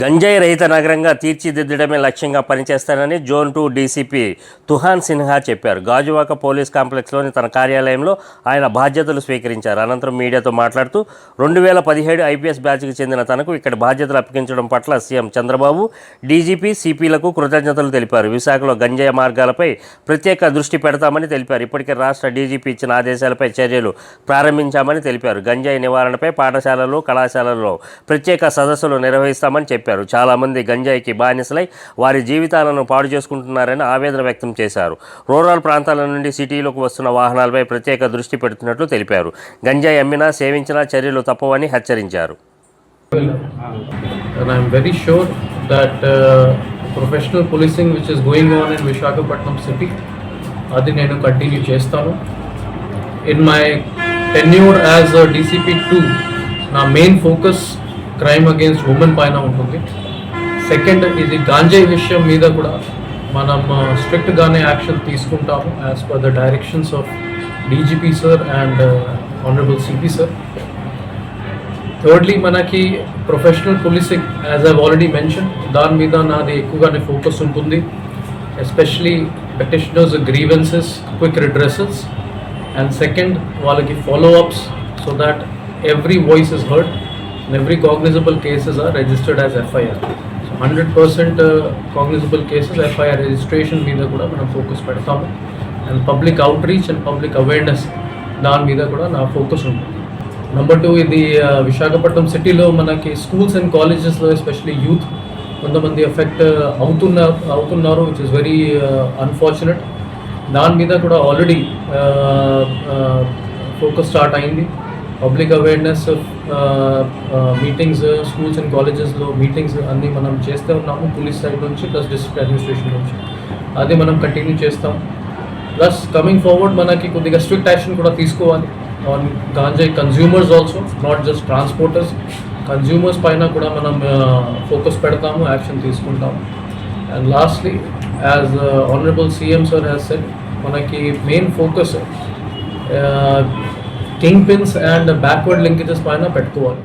గంజాయి రహిత నగరంగా తీర్చిదిద్దడమే లక్ష్యంగా పనిచేస్తానని zone two DCP Tuhin Sinha చెప్పారు. గాజువాక పోలీస్ కాంప్లెక్స్లోని తన కార్యాలయంలో ఆయన బాధ్యతలు స్వీకరించారు. అనంతరం మీడియాతో మాట్లాడుతూ రెండు వేల పదిహేడు ఐపీఎస్ బ్యాచ్కి చెందిన తనకు ఇక్కడ బాధ్యతలు అప్పగించడం పట్ల సీఎం చంద్రబాబు డీజీపీ సిపిలకు కృతజ్ఞతలు తెలిపారు. విశాఖలో గంజాయి మార్గాలపై ప్రత్యేక దృష్టి పెడతామని తెలిపారు. ఇప్పటికే రాష్ట్ర డీజీపీ ఇచ్చిన ఆదేశాలపై చర్యలు ప్రారంభించామని తెలిపారు. గంజాయి నివారణపై పాఠశాలలు కళాశాలల్లో ప్రత్యేక సదస్సులు నిర్వహిస్తామని చెప్పారు. చాలామంది గంజాయికి బానిసలై వారి జీవితాలను పాడు చేసుకుంటున్నారని ఆవేదన వ్యక్తం చేశారు. రూరల్ ప్రాంతాల నుండి సిటీలోకి వస్తున్న వాహనాలపై ప్రత్యేక దృష్టి పెడుతున్నట్లు తెలిపారు. గంజాయి అమ్మినా సేవించినా చర్యలు తప్పవని హెచ్చరించారు. And I'm very sure that uh, professional policing which is going on in Vishakhapatnam city అది నేను కంటిన్యూ చేస్తాను. In my tenure as DCP two నా main focus crime against women పైన ఉంటుంది. సెకండ్ ఇది గాంజే విషయం మీద కూడా మనం స్ట్రిక్ట్గానే యాక్షన్ తీసుకుంటాము as per the directions of DGP sir and honourable CP sir thirdly మనకి professional policing as I already mention దాని మీద నాది ఎక్కువగానే ఫోకస్ ఉంటుంది. Especially petitioners grievances quick redresses and second వాళ్ళకి follow ups so that every voice is heard And every cognizable cases are registered as FIR so hundred percent cognizable cases FIR registration మీద కూడా మనం focus పెడతాము. And public outreach and public awareness దాని మీద కూడా నా focus ఉంటుంది number two ఇది uh, విశాఖపట్నం సిటీలో మనకి స్కూల్స్ అండ్ కాలేజెస్లో ఎస్పెషలీ యూత్ కొంతమంది ఎఫెక్ట్ uh, అవుతున్న అవుతున్నారు విచ్ ఇస్ వెరీ అన్ఫార్చునేట్ దాని మీద కూడా ఆల్రెడీ ఫోకస్ స్టార్ట్ అయింది. Public awareness meetings schools and కాలేజెస్లో మీటింగ్స్ అన్నీ మనం చేస్తూ ఉన్నాము పోలీస్ సైడ్ నుంచి ప్లస్ డిస్ట్రిక్ట్ అడ్మినిస్ట్రేషన్ నుంచి. అది మనం కంటిన్యూ చేస్తాం. ప్లస్ కమింగ్ ఫార్వర్డ్ మనకి కొద్దిగా స్ట్రిక్ట్ యాక్షన్ కూడా తీసుకోవాలి. On ganja consumers also not just transporters consumers పైన కూడా మనం uh, ఫోకస్ పెడతాము యాక్షన్ తీసుకుంటాము. And lastly as honourable CM sir has set మనకి main focus kingpins and backward linkages పైన పెట్టుకోవాలి.